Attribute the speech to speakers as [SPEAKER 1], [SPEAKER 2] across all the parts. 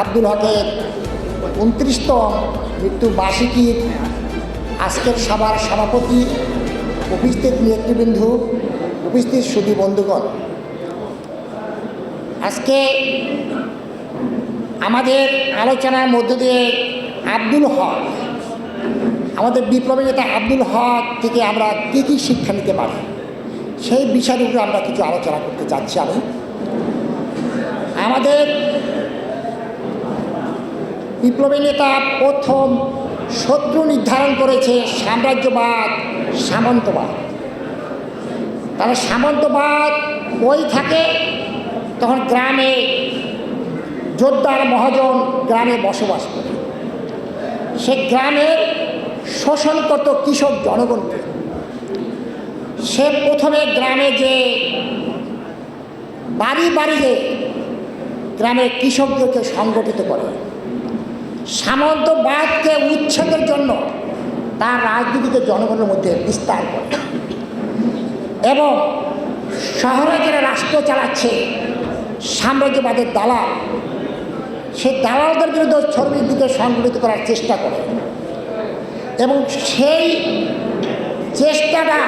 [SPEAKER 1] আব্দুল হকের উনত্রিশতম মৃত্যু বার্ষিকীর আজকের সভার সভাপতি উপস্থিত নেতৃবৃন্দু, উপস্থিত সুদী বন্ধুগণ। আজকে আমাদের আলোচনার মধ্য দিয়ে আব্দুল হক, আমাদের বিপ্লবী নেতা আব্দুল হক থেকে আমরা কী কী শিক্ষা নিতে পারি, সেই বিষয়ের উপরে আমরা কিছু আলোচনা করতে চাচ্ছি আমি। আমাদের বিপ্লবী নেতা প্রথম শত্রু নির্ধারণ করেছে সাম্রাজ্যবাদ, সামন্তবাদ। তাহলে সামন্তবাদ ওই থাকে, তখন গ্রামে যোদ্ধার মহাজন গ্রামে বসবাস করে। সে গ্রামের শোষণ করত কৃষক জনগণকে সে প্রথমে গ্রামে যে বাড়ি বাড়িতে গ্রামের কৃষকদেরকে সংগঠিত করে। সামন্তবাদকে উচ্ছেদের জন্য তার রাজনীতিকে জনগণের মধ্যে বিস্তার করে। এবং শহরে যারা রাষ্ট্র চালাচ্ছে, সাম্রাজ্যবাদের দালাল, সে দালালদের বিরুদ্ধে শ্রমিকদিকে সংগঠিত করার চেষ্টা করে। এবং সেই চেষ্টাটা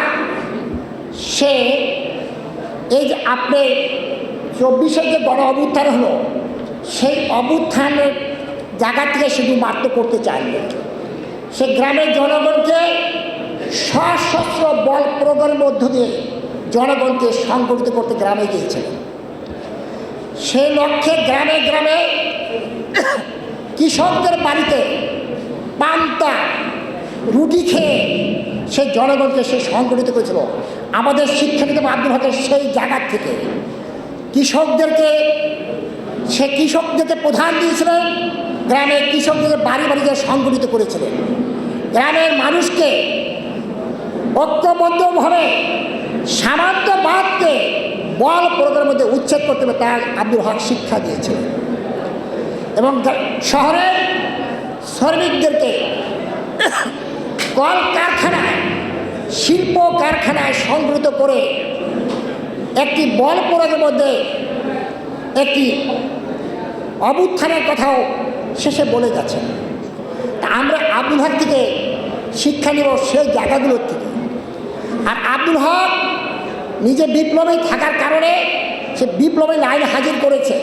[SPEAKER 1] সে এই যে আপনি চব্বিশে যে গণ অভ্যুত্থান হলো, সেই অভ্যুত্থানের জায়গা থেকে শুধু মাত্র করতে চাইলে সে গ্রামের জনগণকে সশস্ত্র বল প্রয়োগের মধ্য দিয়ে জনগণকে সংগঠিত করতে গ্রামে গিয়েছিলেন সেই লক্ষ্যে গ্রামে গ্রামে কৃষকদের বাড়িতে পান্তা, রুটি খেয়ে সে জনগণকে সে সংগঠিত করেছিল। আমাদের শিক্ষানীতি আব্দুল হকের সেই জায়গার থেকে। কৃষকদেরকে, সে কৃষকদেরকে প্রধান দিয়েছিলেন গ্রামের কৃষকদের বাড়ি বাড়িতে সংগঠিত করেছিলেন। গ্রামের মানুষকে ঐক্যবদ্ধভাবে সামন্তবাদকে বল প্রয়োগের মধ্যে উচ্ছেদ করতে হবে তার আব্দুল হক শিক্ষা দিয়েছিলেন। এবং শহরের শ্রমিকদেরকে কল কারখানায় শিল্প কারখানায় সংগৃহীত করে একটি বল প্রয়োগের মধ্যে একটি অবুত্থানের কথাও শেষে বলে গেছে তা আমরা আব্দুল হক থেকে শিক্ষা নেব সেই জায়গাগুলোর থেকে। আর আব্দুল হক নিজে বিপ্লবী থাকার কারণে সে বিপ্লবী লাইন হাজির করেছে।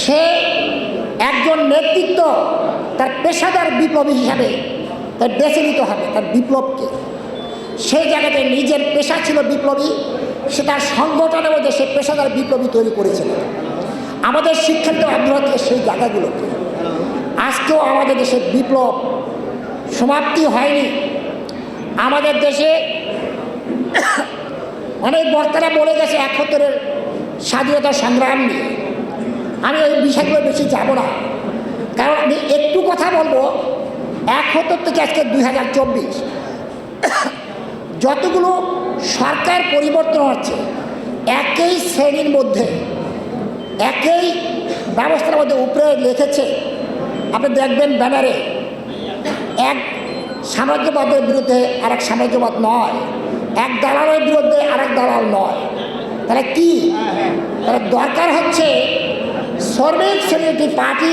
[SPEAKER 1] সে একজন নেতৃত্ব তার পেশাদার বিপ্লবী হিসাবে তার বেছে নিতে হবে তার বিপ্লবকে। সেই জায়গাতে নিজের পেশা ছিল বিপ্লবী, সে তার সংগঠনের মধ্যে সে পেশাদার বিপ্লবী তৈরি করেছিল। আমাদের শিক্ষার্থী হকের সেই জায়গাগুলোকে আজকেও আমাদের দেশে বিপ্লব সমাপ্তি হয়নি। আমাদের দেশে অনেক বক্তারা বলে গেছে একত্তরের স্বাধীনতা সংগ্রাম নিয়ে। আমি ওই বিষয়গুলো বেশি যাব না। কারণ আমি একটু কথা বলব একত্তর থেকে আজকে দুই হাজার চব্বিশ। যতগুলো সরকার পরিবর্তন হচ্ছে, একই শ্রেণির মধ্যে একই ব্যবস্থার মধ্যে উপরে লিখেছে, আপনি দেখবেন ব্যানারে, এক সাম্রাজ্যবাদের বিরুদ্ধে আর এক সাম্রাজ্যবাদ নয়, এক দালালের বিরুদ্ধে আর এক দালাল নয়। তাহলে কি? তাহলে দরকার হচ্ছে শ্রমিক শ্রেণির একটি পার্টি,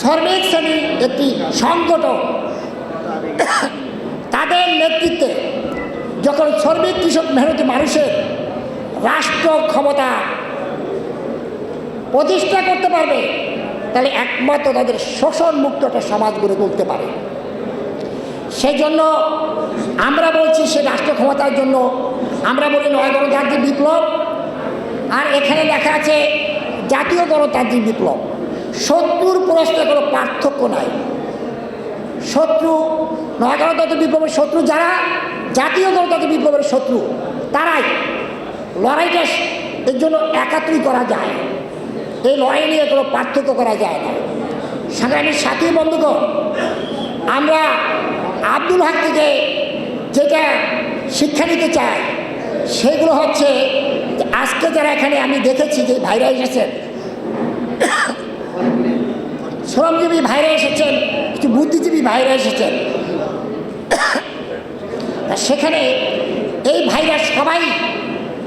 [SPEAKER 1] শ্রমিক শ্রেণির একটি সংগঠন। তাদের নেতৃত্বে যখন শ্রমিক কৃষক মেহনতি মানুষের রাষ্ট্র ক্ষমতা প্রতিষ্ঠা করতে পারবে, তাহলে একমাত্র তাদের শোষণ মুক্ত একটা সমাজ গড়ে তুলতে পারে। সেই জন্য আমরা বলছি সে রাষ্ট্র ক্ষমতার জন্য, আমরা বলি নয় গণতান্ত্রিক বিপ্লব, আর এখানে লেখা আছে জাতীয় গণতান্ত্রিক বিপ্লব। শত্রুর প্রশ্নে কোনো পার্থক্য নাই। শত্রু, নয় গণতান্ত্রিক বিপ্লবের শত্রু যারা, জাতীয় গণতান্ত্রিক বিপ্লবের শত্রু, তারাই লড়াইটা এর জন্য একাত্রই করা যায়। এই লড়াই নিয়ে কোনো পার্থক্য করা যায় না। সাংগ্রামীর সাথী বন্ধুগণ, আমরা আব্দুল হক থেকে যেটা শিক্ষা নিতে চাই, সেগুলো হচ্ছে আজকে যারা এখানে আমি দেখেছি যে ভাইরা এসেছেন, শ্রমজীবী ভাইরা এসেছেন, কিছু বুদ্ধিজীবী ভাইরা এসেছেন সেখানে এই ভাইরা সবাই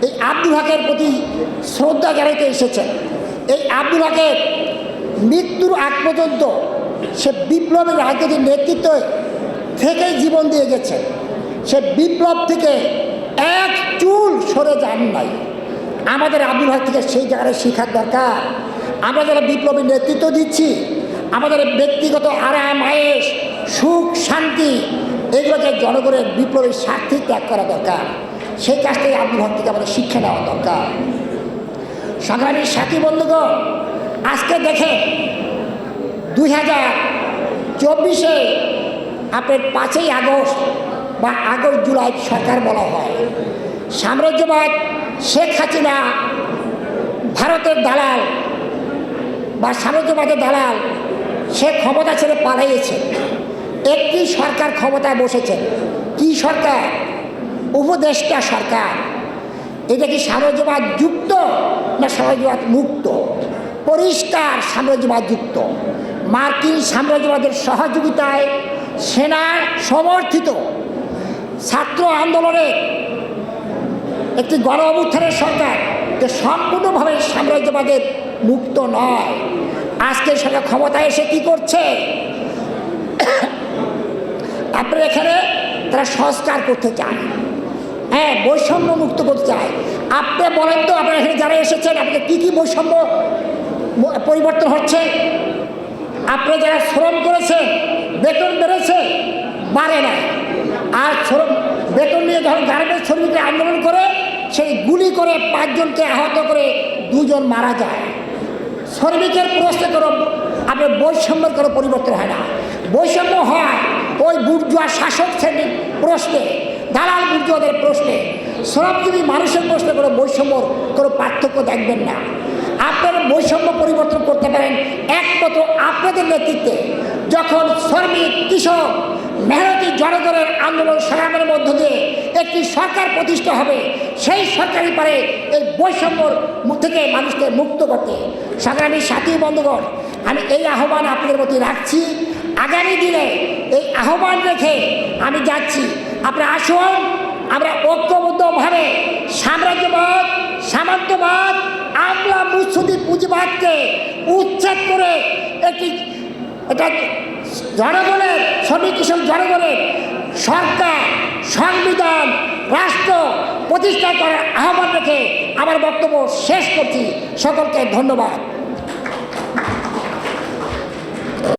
[SPEAKER 1] এই আব্দুল হকের প্রতি শ্রদ্ধা জানাইতে এসেছেন। এই আব্দুল হকের মৃত্যুর আগ পর্যন্ত সে বিপ্লবের রাজনৈতিক নেতৃত্ব থেকে জীবন দিয়ে গেছে, সে বিপ্লব থেকে এক চুল সরে যান নাই। আমাদের আব্দুল হক থেকে সেই জায়গায় শেখার দরকার। আমরা যারা বিপ্লবী নেতৃত্ব দিচ্ছি, আমাদের ব্যক্তিগত আরাম আয়েস সুখ, শান্তি, এগুলোকে জনগণের বিপ্লবীর স্বার্থে ত্যাগ করা দরকার। সেই কাজটাই আব্দুল হক থেকে আমাদের শিক্ষা নেওয়া দরকার। সংগ্রামী সাথী বন্ধুগণ, আজকে দেখেন দুই হাজার চব্বিশে আপনার পাঁচই আগস্ট বা আগস্ট জুলাই সরকার বলা হয়। সাম্রাজ্যবাদ শেখ হাসিনা, ভারতের দালাল বা সাম্রাজ্যবাদের দালাল, সে ক্ষমতা ছেড়ে পালাইয়েছে একটি সরকার ক্ষমতায় বসেছে। কি সরকার? উপদেষ্টা সরকার। এটা কি সাম্রাজ্যবাদ যুক্ত না সাম্রাজ্যবাদ মুক্ত? পরিষ্কার সাম্রাজ্যবাদ যুক্ত। মার্কিন সাম্রাজ্যবাদের সহযোগিতায় সেনার সমর্থিত। ছাত্র আন্দোলনে একটি গণ অভ্যুত্থানের সরকার। যে সম্পূর্ণভাবে সাম্রাজ্যবাদের মুক্ত নয়। আজকের সরকার ক্ষমতায় এসে কি করছে? আপনার এখানে তারা সংস্কার করতে চায় হ্যাঁ বৈষম্য মুক্ত করতে চায়। আপনি বলেন তো, আপনার এখানে যারা এসেছেন আপনাদের কী কী বৈষম্য পরিবর্তন হচ্ছে? আপনি যারা শ্রম করেছেন, বেতন বেড়েছে, বাড়ে না। আর শ্রম, বেতন নিয়ে যখন গার্মেন্টস শ্রমিকরা আন্দোলন করে, সেই গুলি করে পাঁচজনকে আহত করে দুজন মারা যায়। শ্রমিকের প্রশ্নে কোনো, আপনার বৈষম্যের কোনো পরিবর্তন হয় না। বৈষম্য হয় ওই বুর্জুয়া শাসক শ্রেণির প্রশ্নে। দালাল বুর্জুয়াদের প্রশ্নে। শ্রমজীবী মানুষের প্রশ্নে কোনো বৈষম্যর কোনো পার্থক্য দেখবেন না, আপনারা বৈষম্য পরিবর্তন করতে পারেন একমাত্র আপনাদের নেতৃত্বে। যখন শ্রমিক, কৃষক, মেহনতি জনগণের আন্দোলন সংগ্রামের মধ্য দিয়ে একটি সরকার প্রতিষ্ঠা হবে, সেই সরকারই পারে এই বৈষম্যর থেকে মানুষকে মুক্ত করতে। সংগ্রামী সাথী বন্ধুগণ, আমি এই আহ্বান আপনাদের প্রতি রাখছি। আগামী দিনে এই আহ্বান রেখে আমি যাচ্ছি। আপনারা আসুন, আমরা ঐক্যবদ্ধভাবে সাম্রাজ্যবাদ, সামন্তবাদ, আমলা মুসুদি পুঁজিবাদকে উচ্ছেদ করে একটি এটা জনগণের, শ্রমিক কৃষক জনগণের সরকার, সংবিধান, রাষ্ট্র প্রতিষ্ঠা করার আহ্বান রেখে আমার বক্তব্য শেষ করছি। সকলকে ধন্যবাদ।